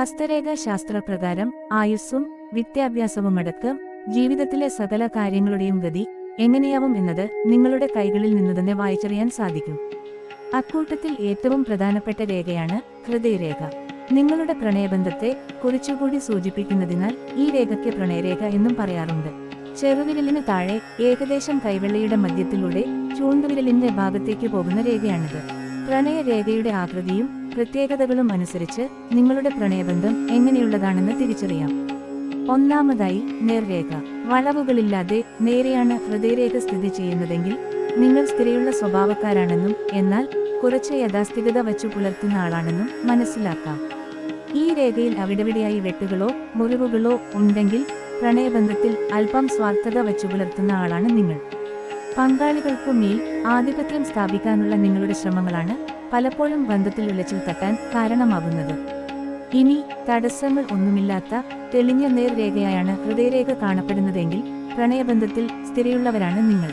ഹസ്തരേഖ ശാസ്ത്രപ്രകാരം ആയുസ്സും വിദ്യാഭ്യാസവുമടക്കം ജീവിതത്തിലെ സകല കാര്യങ്ങളുടെയും ഗതി എങ്ങനെയാവും എന്നത് നിങ്ങളുടെ കൈകളിൽ നിന്ന് തന്നെ വായിച്ചറിയാൻ സാധിക്കും. അക്കൂട്ടത്തിൽ ഏറ്റവും പ്രധാനപ്പെട്ട രേഖയാണ് ഹൃദയരേഖ. നിങ്ങളുടെ പ്രണയബന്ധത്തെ കുറിച്ചുകൂടി സൂചിപ്പിക്കുന്നതിനാൽ ഈ രേഖയ്ക്ക് പ്രണയരേഖ എന്നും പറയാറുണ്ട്. ചെറുവിരലിന് താഴെ ഏകദേശം കൈവെള്ളയുടെ മധ്യത്തിലൂടെ ചൂണ്ടുവിരലിന്റെ ഭാഗത്തേക്ക് പോകുന്ന രേഖയാണിത്. പ്രണയരേഖയുടെ ആകൃതിയും പ്രത്യേകതകളും അനുസരിച്ച് നിങ്ങളുടെ പ്രണയബന്ധം എങ്ങനെയുള്ളതാണെന്ന് തിരിച്ചറിയാം. ഒന്നാമതായി നേർരേഖ. വളവുകളില്ലാതെ നേരെയാണ് ഹൃദയരേഖ സ്ഥിതി ചെയ്യുന്നതെങ്കിൽ നിങ്ങൾ സ്ഥിരയുള്ള സ്വഭാവക്കാരാണെന്നും എന്നാൽ കുറച്ച് യഥാസ്ഥിതത വച്ചു പുലർത്തുന്ന ആളാണെന്നും മനസ്സിലാക്കാം. ഈ രേഖയിൽ അവിടെവിടെയായി വെട്ടുകളോ മുറിവുകളോ ഉണ്ടെങ്കിൽ പ്രണയബന്ധത്തിൽ അല്പം സ്വാർത്ഥത വച്ചു പുലർത്തുന്ന ആളാണ് നിങ്ങൾ. പങ്കാളികൾക്കു മേൽ ആധിപത്യം സ്ഥാപിക്കാനുള്ള നിങ്ങളുടെ ശ്രമങ്ങളാണ് പലപ്പോഴും ബന്ധത്തിൽ ഉലച്ചിൽ തട്ടാൻ കാരണമാകുന്നത്. ഇനി തടസ്സങ്ങൾ ഒന്നുമില്ലാത്ത തെളിഞ്ഞ നേർരേഖയായാണ് ഹൃദയരേഖ കാണപ്പെടുന്നതെങ്കിൽ പ്രണയബന്ധത്തിൽ സ്ഥിരയുള്ളവരാണ് നിങ്ങൾ.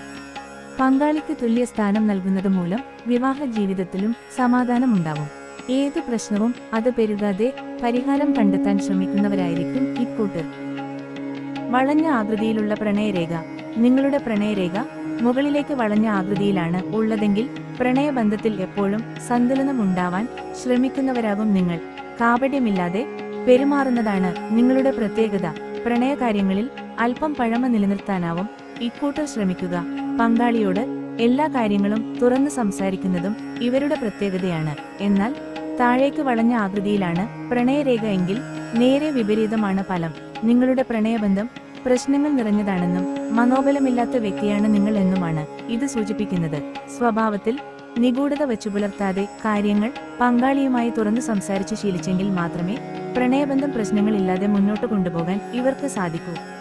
പങ്കാളിക്ക് തുല്യ സ്ഥാനം നൽകുന്നത് മൂലം വിവാഹ ജീവിതത്തിലും സമാധാനമുണ്ടാവും ഏതു പ്രശ്നവും അത് പെരുകാതെ പരിഹാരം കണ്ടെത്താൻ ശ്രമിക്കുന്നവരായിരിക്കും ഇക്കൂട്ടർ. വളഞ്ഞ ആകൃതിയിലുള്ള പ്രണയരേഖ നിങ്ങളുടെ പ്രണയരേഖ മുകളിലേക്ക് വളഞ്ഞ ആകൃതിയിലാണ് ഉള്ളതെങ്കിൽ പ്രണയബന്ധത്തിൽ എപ്പോഴും സന്തുലനമുണ്ടാവാൻ ശ്രമിക്കുന്നവരാകും നിങ്ങൾ. കാപട്യമില്ലാതെ പെരുമാറുന്നതാണ് നിങ്ങളുടെ പ്രത്യേകത. പ്രണയകാര്യങ്ങളിൽ അല്പം പഴമ നിലനിർത്താനാവും. ഇക്കൂട്ടർ ശ്രമിക്കുക. പങ്കാളിയോട് എല്ലാ കാര്യങ്ങളും തുറന്നു സംസാരിക്കുന്നതും ഇവരുടെ പ്രത്യേകതയാണ്. എന്നാൽ താഴേക്ക് വളഞ്ഞ ആകൃതിയിലാണ് പ്രണയരേഖ എങ്കിൽ നേരെ വിപരീതമാണ് ഫലം. നിങ്ങളുടെ പ്രണയബന്ധം പ്രശ്നങ്ങൾ നിറഞ്ഞതാണെന്നും മനോബലമില്ലാത്ത വ്യക്തിയാണ് നിങ്ങൾ എന്നുമാണ് ഇത് സൂചിപ്പിക്കുന്നത്. സ്വഭാവത്തിൽ നിഗൂഢത വച്ചു പുലർത്താതെ കാര്യങ്ങൾ പങ്കാളിയുമായി തുറന്നു സംസാരിച്ച് ശീലിച്ചെങ്കിൽ മാത്രമേ പ്രണയബന്ധം പ്രശ്നങ്ങളില്ലാതെ മുന്നോട്ട് കൊണ്ടുപോകാൻ ഇവർക്ക് സാധിക്കൂ.